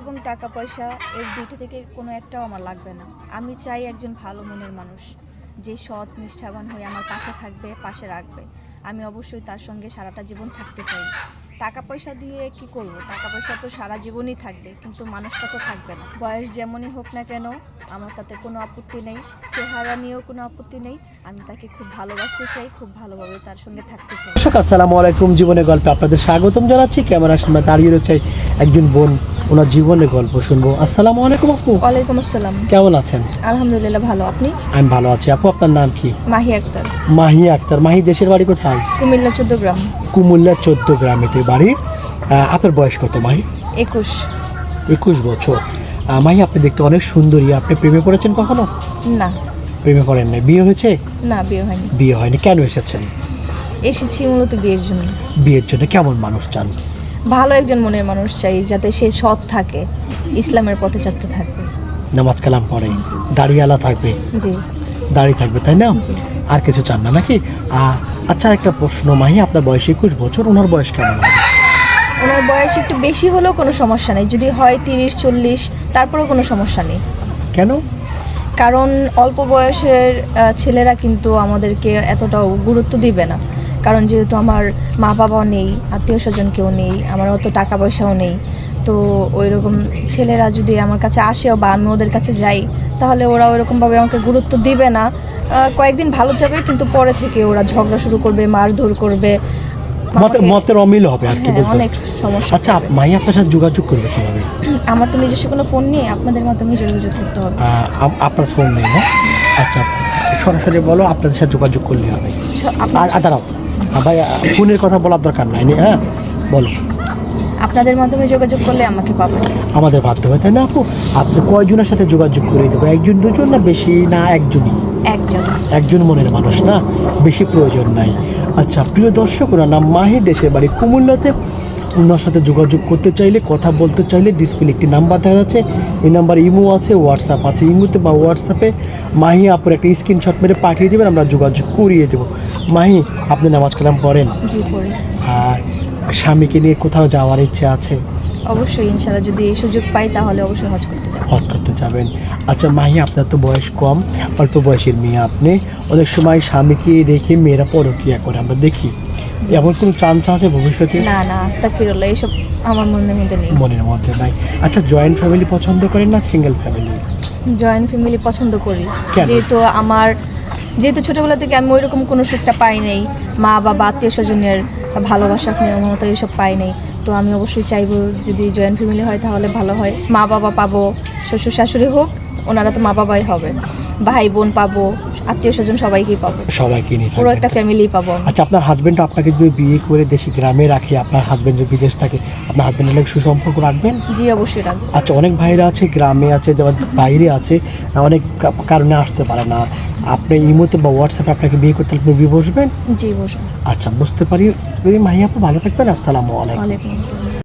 এবং টাকা পয়সা এই দুইটা থেকে কোনো একটাও আমার লাগবে না। আমি চাই একজন ভালো মনের মানুষ, যে সৎ, নিষ্ঠাবান হয়ে আমার পাশে থাকবে, পাশে রাখবে। আমি অবশ্যই তার সঙ্গে সারাটা জীবন থাকতে চাই। টাকা পয়সা দিয়ে কি করব? টাকা পয়সা তো সারা জীবনই থাকবে, কিন্তু মানুষটা তো থাকবে না। বয়স যেমনই হোক না কেন, আমার তাতে কোনো আপত্তি নেই। চেহারা নিয়েও কোনো আপত্তি নেই। আমি তাকে খুব ভালোবাসতে চাই, খুব ভালোভাবে তার সঙ্গে থাকতে চাই। আসসালামু আলাইকুম। জীবনের গল্পে আপনাদের স্বাগতম জানাচ্ছি। ক্যামেরার সামনে দাঁড়িয়ে রয়েছে একজন বোন। ওনার জীবনের গল্প শুনব। আসসালামু আলাইকুম আপু। ওয়ালাইকুম আসসালাম। কেমন আছেন? আলহামদুলিল্লাহ ভালো। আপনি? আমি ভালো আছি। আপু আপনার নাম কি? মাহি আক্তার। মাহি আক্তার। মাহি দেশের বাড়ি কোথায়? কুমিল্লা চোদ্দ গ্রাম। কুমুল্লা চোদ্দ গ্রামেতে বাড়ি। আপনার বয়স কত মাহি? একুশ। একুশ বছর। মাহি আপনি দেখতে অনেক সুন্দরী। আপনি প্রেমে পড়েছেন কখনো? না। প্রেমে পড়েন না বিয়ে হয়েছে? না বিয়ে হয়নি। বিয়ে হয়নি। কেন এসেছেন? এসেছি মূলত বিয়ের জন্য। বিয়ের জন্য কেমন মানুষ চান? ভালো একজন মনের মানুষ চাই যাতে সে সৎ থাকে ইসলামের পথে চালতে থাকবে নামাজ কালাম পড়ে দাড়িয়ালা থাকবে জি। দাঁড়িয়ে থাকবে তাই না? আর কিছু চান না নাকি? আচ্ছা একটা প্রশ্ন মাহি আপনার বয়স একুশ বছর ওনার বয়স কেমন ওনার বয়স একটু বেশি হলেও কোনো সমস্যা নেই। যদি হয় তিরিশ চল্লিশ তারপরেও কোনো সমস্যা নেই। কেন? কারণ অল্প বয়সের ছেলেরা কিন্তু আমাদেরকে এতটাও গুরুত্ব দিবে না। কারণ যেহেতু আমার মা বাবাও নেই আত্মীয় স্বজন কেউ নেই আমার অত টাকা পয়সাও নেই। তো ওই রকম ছেলেরা যদি আমার কাছে আসেও বা আমি ওদের কাছে যাই তাহলে ওরা ওইরকমভাবে আমাকে গুরুত্ব দিবে না। কয়েকদিন ভালো যাবে কিন্তু পরে থেকে ওরা ঝগড়া শুরু করবে মারধর করবে। মতের অমিল হবে আর কি হ্যাঁ, অনেক সমস্যা আচ্ছা। মাহি আপনার সাথে যোগাযোগ করবে কীভাবে? আমার তো নিজস্ব কোনো ফোন নেই আপনাদের মাধ্যমে যোগাযোগ করতে হবে। আপনার ফোন নেই না আচ্ছা সরাসরি বলো আপনাদের সাথে যোগাযোগ করলে হবে। আর দাঁড়াও। ভাই আ, ফোনের কথা বলার দরকার নাই হ্যাঁ বলো। আপনাদের মাধ্যমে যোগাযোগ করলে আমাকে পাবেন আমাদের মাধ্যমে তাই না আপু? আপনি কয়জনের সাথে যোগাযোগ করে দেবো একজন দুজন না বেশি না একজনই? একজন। একজন মনের মানুষ না? বেশি প্রয়োজন নাই। আচ্ছা প্রিয় দর্শক ওনার নাম মাহি দেশের বাড়ি কুমিল্লাতে ওনার সাথে যোগাযোগ করতে চাইলে কথা বলতে চাইলে ডিসপ্লে একটি নাম্বার দেখা যাচ্ছে। এই নাম্বার ইমো আছে হোয়াটসঅ্যাপ আছে। ইমোতে বা হোয়াটসঅ্যাপে মাহি আপুর একটা স্ক্রিনশট মেরে পাঠিয়ে দেবেন আমরা যোগাযোগ করিয়ে দেবো। মাহি আপনি নামাজ কালাম পড়েন? জি আর স্বামীকে নিয়ে কোথাও যাওয়ার ইচ্ছে আছে? অবশ্যই ইনশাআল্লাহ যদি এই সুযোগ পাই তাহলে অবশ্যই হজ করতে যাব। হজ করতে যাবেন। আচ্ছা মাহি আপনার তো বয়স কম অল্প বয়সের মেয়ে আপনি। অনেক সময় স্বামীকে রেখে মেয়েরা পরকিয়া করে আমরা দেখি। এমন কোনো চান্স আছে ভবিষ্যতে? না না আস্তাগফিরুল্লাহ এইসব আমার মনের মধ্যে নেই। মনের মধ্যে নাই। আচ্ছা জয়েন্ট ফ্যামিলি পছন্দ করেন না সিঙ্গেল ফ্যামিলি জয়েন্ট ফ্যামিলি পছন্দ করি? যেহেতু আমার যেহেতু ছোটোবেলা থেকে আমি ওইরকম কোনো সুখটা পাই নাই মা বাবা আত্মীয় স্বজনের ভালোবাসা স্নেহ মমতা এইসব পাই নাই। তো আমি অবশ্যই চাইব যদি জয়েন্ট ফ্যামিলি হয় তাহলে ভালো হয়। মা বাবা পাবো শ্বশুর শাশুড়ি হোক ওনারা তো মা বাবাই হবে। ভাই বোন পাবো আত্মীয় স্বজন সবাইকেই পাবো। সবাইকে নিয়ে পুরো একটা ফ্যামিলি পাবো আচ্ছা আপনার হাজবেন্ড আপনাকে যদি বিয়ে করে দেশে গ্রামে রাখে আপনার হাজবেন্ড যদি বিদেশ থাকে আপনার হাজবেন্ডের লোক সুসম্পর্ক রাখবেন? জি অবশ্যই রাখব। আচ্ছা অনেক ভাইরা আছে গ্রামে আছে বাইরে আছে অনেক কারণে আসতে পারে না। আপনি ইমোতে বা হোয়াটসঅ্যাপে আপনাকে বিয়ে করতে আপনি বিয়ে বসবেন? জি বসবেন আচ্ছা বুঝতে পারি। মাহিয়া আপু ভালো থাকবেন। আসসালামু আলাইকুম।